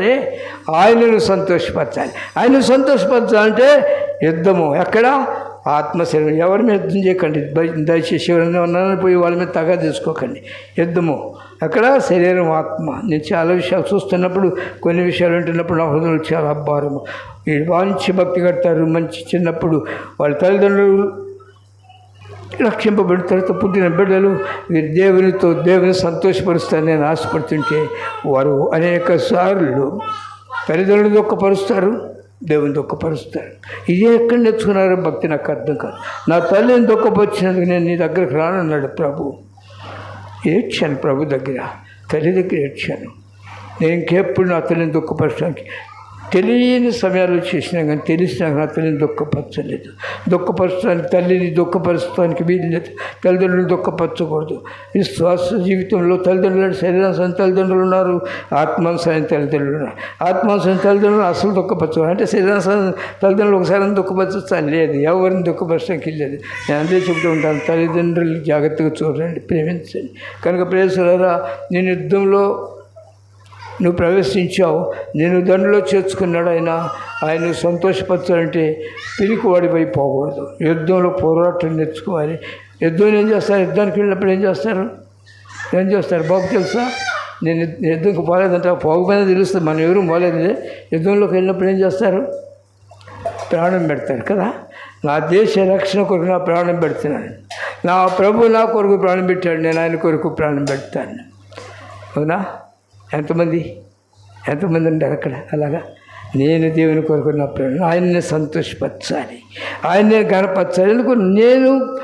సరే ఆయనను సంతోషపరచాలి. ఆయన సంతోషపరచాలంటే యుద్ధము. ఎక్కడ? ఆత్మ శరీరం ఎవరి మీద యుద్ధం చేయకండి. దయచేసి ఎవరైనా ఉన్నారని పోయి వాళ్ళ మీద తగా తీసుకోకండి. యుద్ధము. అక్కడ శరీరం ఆత్మ. నేను చాలా విషయాలు చూస్తున్నప్పుడు కొన్ని విషయాలు వింటున్నప్పుడు నా హృదయంలో చాలా అబ్బారము ఈ మంచి భక్తి కడతారు. మంచి చిన్నప్పుడు వాళ్ళ తల్లిదండ్రులు రక్షింపబడిన తర్వాత పుట్టిన బిడ్డలు దేవునితో దేవుని సంతోషపరుస్తారని నేను ఆశపడుతుంటే వారు అనేక సార్లు తల్లిదండ్రులు దుఃఖపరుస్తారు దేవుని దుఃఖపరుస్తారు. ఇది ఎక్కడ నేర్చుకున్నారో భక్తి నాకు అర్థం కాదు. నా తల్లిని దుఃఖపరిచినందుకు నేను నీ దగ్గరకు రానన్నాడు ప్రభు. ఏడ్చాను ప్రభు దగ్గర తల్లి దగ్గర ఏడ్చాను. నేను ఇంకెప్పుడు నా తల్లిని దుఃఖపరచడానికి తెలియని సమయాల్లో చేసినా కానీ తెలిసినా తల్లిని దుఃఖపరచలేదు. దుఃఖపరచడానికి తల్లిని దుఃఖపరచడానికి వీలు లేదు. తల్లిదండ్రులు దుఃఖపరచకూడదు. విశ్వాస జీవితంలో తల్లిదండ్రులు శరీరాంశం తల్లిదండ్రులు ఉన్నారు ఆత్మాంశాన్ని తల్లిదండ్రులు ఉన్నారు. ఆత్మాంశాన్ని తల్లిదండ్రులు అసలు దుఃఖపరచు అంటే శరీరాంశం తల్లిదండ్రులు ఒకసారి దుఃఖపరచని లేదు ఎవరిని దుఃఖపరచడానికి లేదు. నేను అందరూ చెబుతూ ఉంటాను తల్లిదండ్రులు జాగ్రత్తగా చూడండి ప్రేమించండి. కనుక ప్రేసులరా నేను యుద్ధంలో నువ్వు ప్రవేశించావు. నేను దండలో చేర్చుకున్నాడు ఆయన. ఆయన సంతోషపరచాలంటే పిరికివాడిపై పోకూడదు యుద్ధంలో పోరాటం నేర్చుకోవాలి. యుద్ధం ఏం చేస్తారు? యుద్ధానికి వెళ్ళినప్పుడు ఏం చేస్తారు? ఏం చేస్తారు? బాబు తెలుసా? నేను యుద్ధంకి పోలేదంటే పోకపోయినా తెలుస్తుంది మనం ఎవరు పోలేదు. యుద్ధంలోకి వెళ్ళినప్పుడు ఏం చేస్తారు? ప్రాణం పెడతారు కదా? నా దేశ రక్షణ కొరకు నా ప్రాణం పెడుతున్నాను. నా ప్రభు నా కొరకు ప్రాణం పెట్టాడు. నేను ఆయన కొరకు ప్రాణం పెడతాను. అవునా? ఎంతమంది? ఎంతమంది ఉంటారు అక్కడ? అలాగా? నేను దేవుని కొరకు నా ప్రాణం ఆయన్ని సంతోషపరచాలి. ఆయన్ని గణపరచాలి ఎందుకు? నేను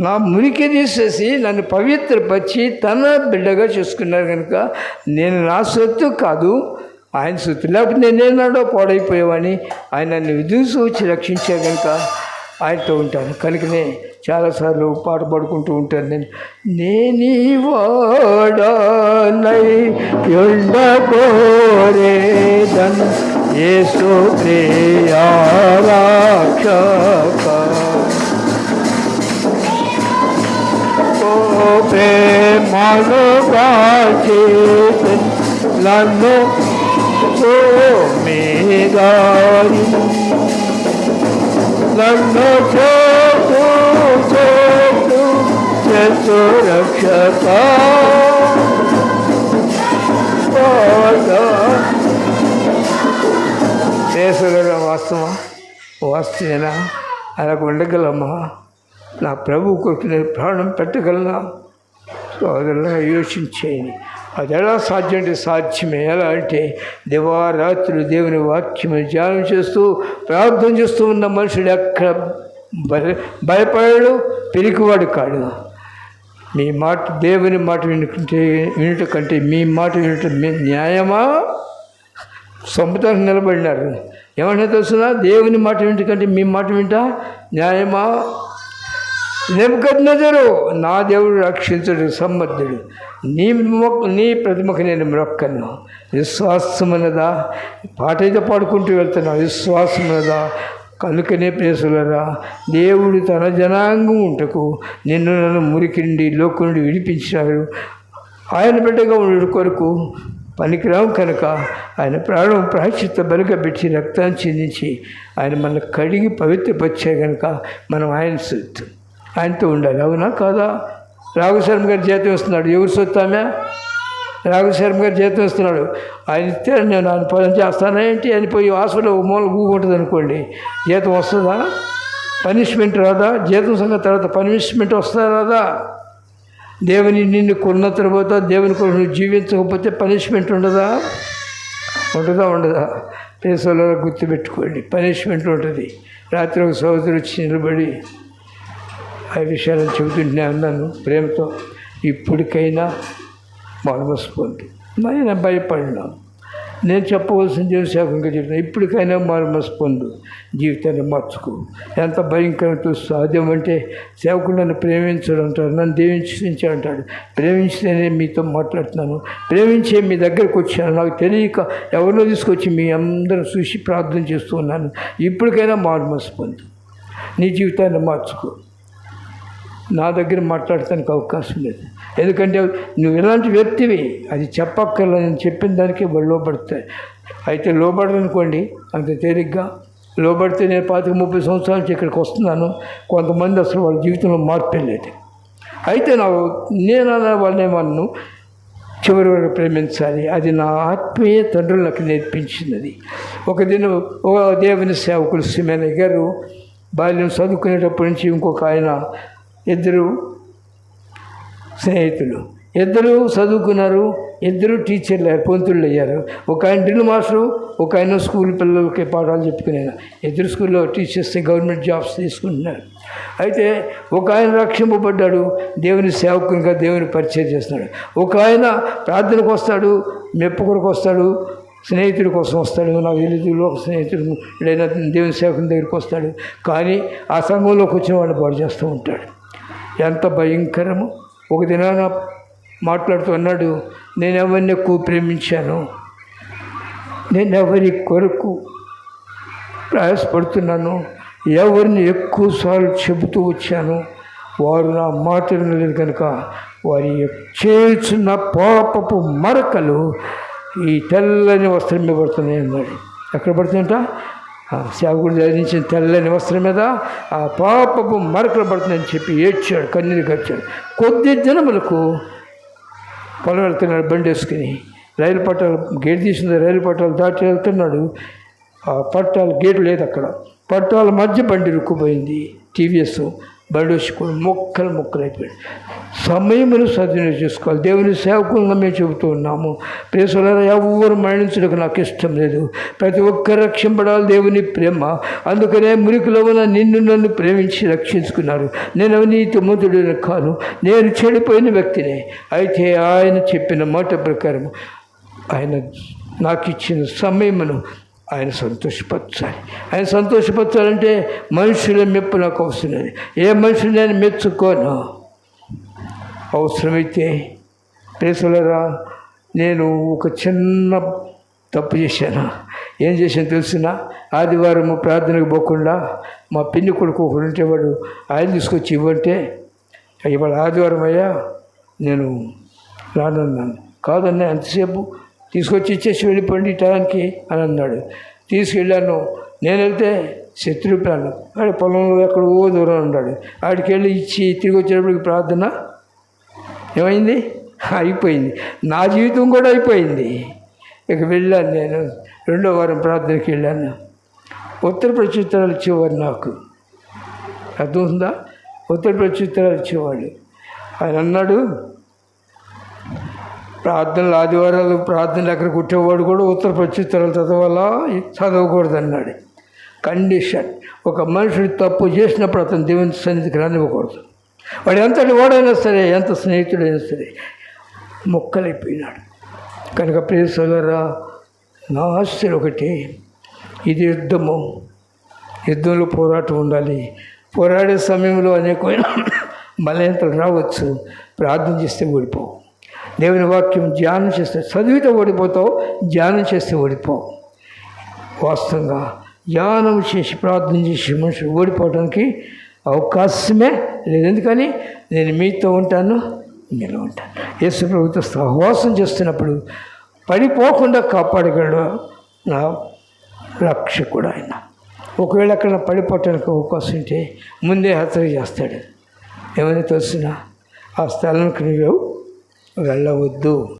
నా మురికి తీసేసి నన్ను పవిత్రపరిచి తన బిడ్డగా చేసుకున్నారు కనుక నేను నా సొత్తు కాదు ఆయన సొత్తు. లేకపోతే నేనేనాడో పాడైపోయేవాడిని. ఆయన నన్ను విధుసు వచ్చి రక్షించే కనుక ఆయనతో ఉంటాను. కనుకనే చాలాసార్లు పాట పాడుకుంటూ ఉంటాను నేను. నేనీ వాడనై ఉండబోరేదన్ యేసు ప్రియా రక్షక ఓ ప్రేమను కాచి నన్ను ఓ మేదారి నన్ను చేతు రక్షక. దేశంలో వాస్తవా వాస్తవేనా? అలా ఉండగలమ్మా నా ప్రభు కొరకు నేను ప్రాణం పెట్టగలనా? సోదరులుగా యోచించేయండి. అది ఎలా సాధ్యం అంటే సాధ్యమే. ఎలా అంటే దివారాత్రులు దేవుని వాక్యం ధ్యానం చేస్తూ ప్రార్థన చేస్తూ ఉన్న మనుషుడు ఎక్కడ భయ భయపడాడు పెరిగివాడు కాడు. మీ మాట దేవుని మాట వినుకుంటే వినుట కంటే మీ మాట వినుట మీ న్యాయమా? సొంతకు నిలబడినారు. ఏమన్నా తెలుసునా? దేవుని మాట వింట కంటే మీ మాట వింటా న్యాయమా? నెమ్మకద్నజరు నా దేవుడు రక్షించడు సమర్థుడు నీ మొక్క నీ ప్రతిమకు నేను మొక్కను విశ్వాసమన్నదా? పాట అయితే పాడుకుంటూ వెళ్తున్నా విశ్వాసమన్నదా? కనుకనే ప్రేసులరా దేవుడు తన జనాంగం ఉంటకు నిన్ను నన్ను మురికిండి లోకు నుండి విడిపించినాడు. ఆయన బిడ్డగా ఉండు కొరకు పనికిరాం కనుక. ఆయన ప్రాణం ప్రాశ్చిత్త బలుగా పెట్టి రక్తాన్ని చెందించి ఆయన మన కడిగి పవిత్రపరిచే కనుక మనం ఆయన సొత్తు ఆయనతో ఉండాలి. అవునా కాదా? రాఘుశర్మ గారి జాతి వస్తున్నాడు. ఎవరు సొత్తామే? ఆమె రాఘుశర్మ గారు జీతం ఇస్తున్నాడు ఆయన ఇస్తే నేను ఆయన పని చేస్తానా ఏంటి? అని పోయి హాస్పిటల్ మూల కూకుంటుంది అనుకోండి. జీతం వస్తుందా? పనిష్మెంట్ రాదా? జీతం సంగతి తర్వాత పనిష్మెంట్ వస్తుందా రాదా? దేవుని నిన్ను కొన్న తర్వాత దేవుని కొరకు నువ్వు జీవించకపోతే పనిష్మెంట్ ఉండదా? ఉండదా ఉండదా. పేసలో గుర్తుపెట్టుకోండి. పనిష్మెంట్ ఉంటుంది. రాత్రి ఒక సోదరు వచ్చి నిలబడి ఆ విషయాలను చెబుతుంటే అన్నాను ప్రేమతో ఇప్పటికైనా మానమసిపోండి నేను భయపడినాను. నేను చెప్పవలసిన జీవశాఖంగా చెప్పిన ఇప్పటికైనా మానమసి పొందు జీవితాన్ని మార్చుకో. ఎంత భయంకరం సాధ్యం అదేమంటే సేవకుడు నన్ను ప్రేమించడం అంటాడు నన్ను దీవించి అంటాడు. ప్రేమించితేనే మీతో మాట్లాడుతున్నాను ప్రేమించే మీ దగ్గరకు వచ్చాను నాకు తెలియక ఎవరినో తీసుకొచ్చి మీ అందరూ చూసి ప్రార్థన చేస్తూ ఉన్నాను. ఇప్పటికైనా మానమసి నీ జీవితాన్ని మార్చుకో. నా దగ్గర మాట్లాడటానికి అవకాశం లేదు. ఎందుకంటే నువ్వు ఇలాంటి వ్యక్తివి. అది చెప్పక్కర్లా నేను చెప్పిన దానికి వాళ్ళు అయితే లోబడదనుకోండి అంత తేలిగ్గా. లోబడితే నేను పాతిక ముప్పై సంవత్సరాల నుంచి ఇక్కడికి వస్తున్నాను. కొంతమంది అసలు వాళ్ళ జీవితంలో మార్పే లేదు. అయితే నా నేను అన్న వాళ్ళని వాళ్ళను చివరి వరకు ప్రేమించాలి. అది నా ఆత్మీయ తండ్రులు నాకు నేర్పించినది. ఒక దినం ఒక దేవుని సేవకులు సిమేనయ్య గారు బాల్యం చదువుకునేటప్పటి నుంచి ఇంకొక ఆయన ఇద్దరు స్నేహితులు. ఇద్దరు చదువుకున్నారు ఇద్దరు టీచర్లు అయ్యారు పొంతుళ్ళు అయ్యారు. ఒక ఆయన డ్రిల్ మాస్టరు ఒక ఆయన స్కూల్ పిల్లలకి పాఠాలు చెప్పుకునేది ఇద్దరు స్కూల్లో టీచర్స్ గవర్నమెంట్ జాబ్స్ తీసుకుంటున్నారు. అయితే ఒక ఆయన రక్షింపబడ్డాడు దేవుని సేవకునిగా దేవుని పరిచయం చేస్తున్నాడు. ఒక ఆయన ప్రార్థనకు వస్తాడు మెప్పు కొరకు వస్తాడు స్నేహితుడి కోసం వస్తాడు. నాకు తెలియదు ఒక స్నేహితుడు లేదా దేవుని సేవకుని దగ్గరికి వస్తాడు. కానీ ఆ సంఘంలోకి వచ్చిన వాళ్ళు పాడు చేస్తూ ఉంటాడు. ఎంత భయంకరము! ఒక దినాన మాట్లాడుతూ అన్నాడు నేను ఎవరిని ఎక్కువ ప్రేమించాను? నేను ఎవరి కొరకు ప్రయాసపడుతున్నాను? ఎవరిని ఎక్కువసార్లు చెబుతూ వచ్చాను? వారు నా మాట వినలేదు కనుక వారి చేసిన పాపపు మరకలు ఈ తెల్లని వస్త్రం మీద పడుతున్నాయి అన్నాడు. ఎక్కడ పడుతుందంట సేవకుడు ధరించిన తెల్లని వస్త్రం మీద ఆ పాపపు మరకలు పడుతుందని చెప్పి ఏడ్చాడు కన్నీరు గడిచాడు కొద్ది జనములకు పొలం వెళ్తున్నాడు బండి వేసుకుని. రైలు పట్టాలు గేట్ తీసింది రైలు పట్టాలు దాటి వెళ్తున్నాడు. ఆ పట్టాలు గేటు లేదు అక్కడ. పట్టాల మధ్య బండి రుక్కుపోయింది టీవీఎస్. బండి మొక్కలు మొక్కలు అయిపోయాడు సమయమును సద్వినియోగం చేసుకోవాలి. దేవుని సేవకులుగా మేము చెబుతూ ఉన్నాము. ప్రేసులారా ఎవరు మరణించడానికి నాకు ఇష్టం లేదు. ప్రతి ఒక్కరు రక్షింపడాలి దేవుని ప్రేమ. అందుకనే మురికిలో ఉన్న నిన్ను నన్ను ప్రేమించి రక్షించుకున్నారు. నేను అవినీతి మంతుడిని కాను. నేను చెడిపోయిన వ్యక్తిని. అయితే ఆయన చెప్పిన మాట ప్రకారం ఆయన నాకు ఇచ్చిన సమయమును ఆయన సంతోషపరచాలి. ఆయన సంతోషపరచాలంటే మనుషుల మెప్పు నాకు అవసరం లేదు. ఏ మనుషులు నేను మెచ్చుకోను? అవసరమైతే ప్రేసులరా నేను ఒక చిన్న తప్పు చేశాను. ఏం చేశాను తెలిసిన? ఆదివారం ప్రార్థనకు పోకుండా మా పిన్ని కొడుకు ఒకడు ఉంటే వాడు ఆయన తీసుకొచ్చి ఇవ్వంటే ఇవాళ ఆదివారం అయ్యా నేను రానన్నాను. కాదన్నా ఎంతసేపు? తీసుకొచ్చి ఇచ్చేసి వెళ్ళిపోండి టయానికి అని అన్నాడు. తీసుకెళ్ళాను. నేను వెళ్తే శత్రు ప్రాణం. ఆడి పొలంలో ఎక్కడో దూరం ఉన్నాడు ఆడికి వెళ్ళి ఇచ్చి తిరిగి వచ్చేటప్పటికి ప్రార్థన ఏమైంది? అయిపోయింది. నా జీవితం కూడా అయిపోయింది. ఇక వెళ్ళాను నేను. రెండో వారం ప్రార్థనకి వెళ్ళాను. ఉత్తర ప్రత్యుత్తరాలు ఇచ్చేవారు నాకు. అర్థం ఉందా? ఉత్తర ప్రత్యుత్తరాలు ఇచ్చేవాడు ఆయన అన్నాడు ప్రార్థనలు ఆదివారాలు ప్రార్థనలు అక్కడ కుట్టేవాడు కూడా ఉత్తర ప్రత్యుత్తరాలు చదవాలా? చదవకూడదు అన్నాడు కండిషన్. ఒక మనుషుడు తప్పు చేసినప్పుడు అతను దేవుని సన్నిధికి రానివ్వకూడదు. వాడు ఎంతటి వాడైనా సరే ఎంత స్నేహితుడైనా సరే మొక్కలైపోయినాడు. కనుక ప్రియ సోదరా నా ఒకటి. ఇది యుద్ధము. యుద్ధంలో పోరాటం ఉండాలి. పోరాడే సమయంలో అనేకమైన బలహీనతలు రావచ్చు. ప్రార్థన చేస్తే ఓడిపోవు దేవుని వాక్యం ధ్యానం చేస్తే చదివితే ఓడిపోతావు ధ్యానం చేస్తే ఓడిపోవు. వాస్తవంగా ధ్యానం చేసి ప్రార్థన చేసి మనుషులు ఓడిపోవడానికి అవకాశమే లేదు. ఎందుకని? నేను మీతో ఉంటాను మీలో ఉంటాను. యేసు ప్రభుత్వ సహవాసం చేస్తున్నప్పుడు పడిపోకుండా కాపాడగలడు నా రక్షకుడు ఆయన. ఒకవేళ అక్కడ పడిపోవటానికి అవకాశం ఉంటే ముందే హత్య చేస్తాడు. ఏమైనా తెలిసిన? ఆ స్థలానికి నువ్వు వెళ్ళవద్దు.